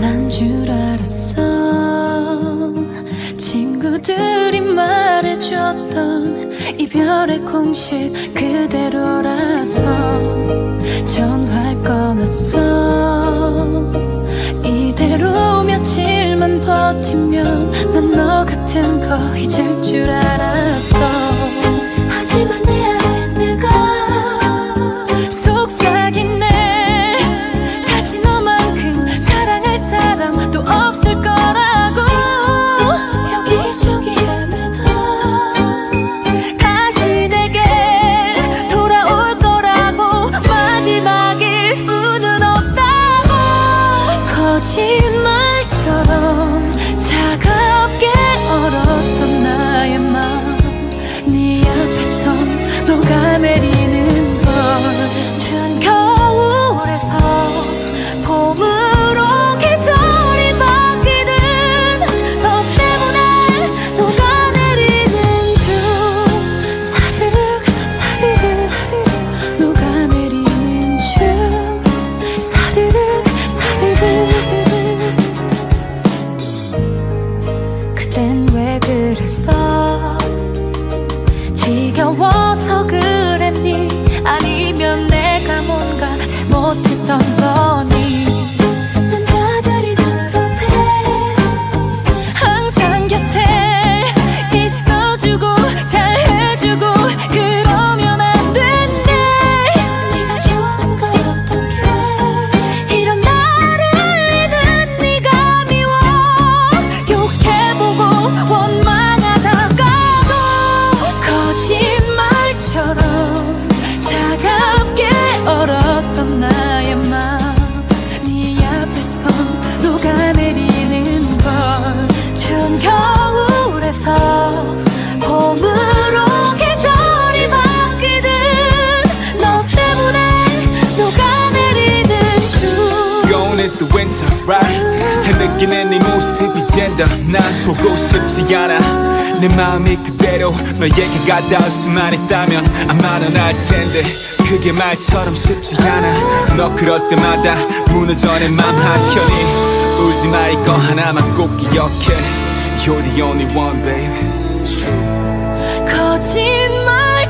난 줄 알았어. 친구들이 말해줬던 이별의 공식 그대로라서 전화를 끊었어. 이대로 며칠만 버티면 난 너 같은 거 잊을 줄 알았 못했던 거니. 남자들이 그렇대. 항상 곁에 있어주고 잘해주고 그러면 안 된대. 네가 좋은 건 어떡해. 이런 나를 잃는 네가 미워. 욕해보고 원망 is the winter, right? 느끼는 네 모습이 젠더 난 보고 싶지 않아. 내 마음이 그대로 너에게 가닿을 수만 있다면 아마 넌알 텐데 그게 말처럼 쉽지 않아. 너 그럴 때마다 무너져 내맘 한켠이 울지 마. 이거 하나만 꼭 기억해 You're the only one baby It's true 거짓말처럼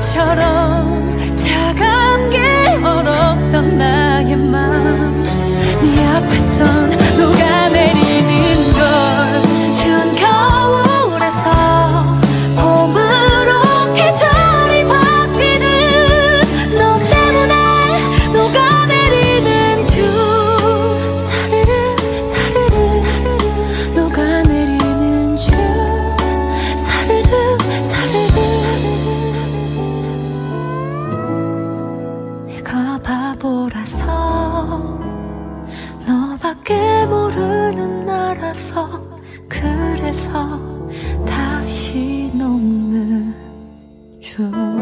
그래서 다시 녹는 중